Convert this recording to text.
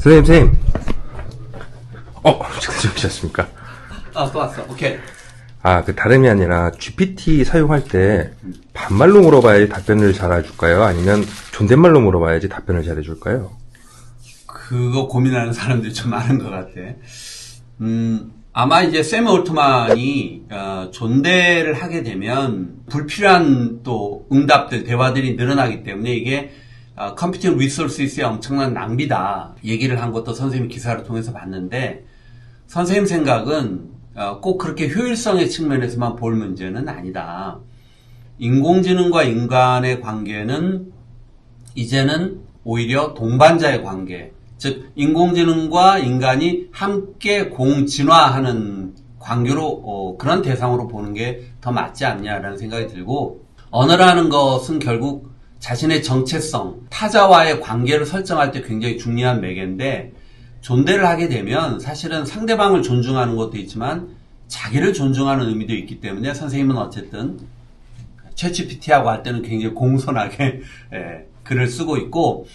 선생님, 선생님. 어, 준비하셨습니까? 아, 또 왔어. 오케이. 아, 그 다름이 아니라 GPT 사용할 때 반말로 물어봐야지 답변을 잘해줄까요? 아니면 존댓말로 물어봐야지 답변을 잘해줄까요? 그거 고민하는 사람들이 좀 많은 것 같아. 음, 아마 이제 샘 올트만이 어, 존대를 하게 되면 불필요한 또 응답들, 대화들이 늘어나기 때문에 이게 어, 컴퓨팅 리소스의 엄청난 낭비다. 얘기를 한 것도 선생님 기사를 통해서 봤는데 선생님 생각은 어, 꼭 그렇게 효율성의 측면에서만 볼 문제는 아니다. 인공지능과 인간의 관계는 이제는 오히려 동반자의 관계, 즉 인공지능과 인간이 함께 공진화하는 관계로 어, 그런 대상으로 보는 게 더 맞지 않냐라는 생각이 들고 언어라는 것은 결국 자신의 정체성, 타자와의 관계를 설정할 때 굉장히 중요한 매개인데 존대를 하게 되면 사실은 상대방을 존중하는 것도 있지만 자기를 존중하는 의미도 있기 때문에 선생님은 어쨌든 챗GPT하고 할 때는 굉장히 공손하게 예, 글을 쓰고 있고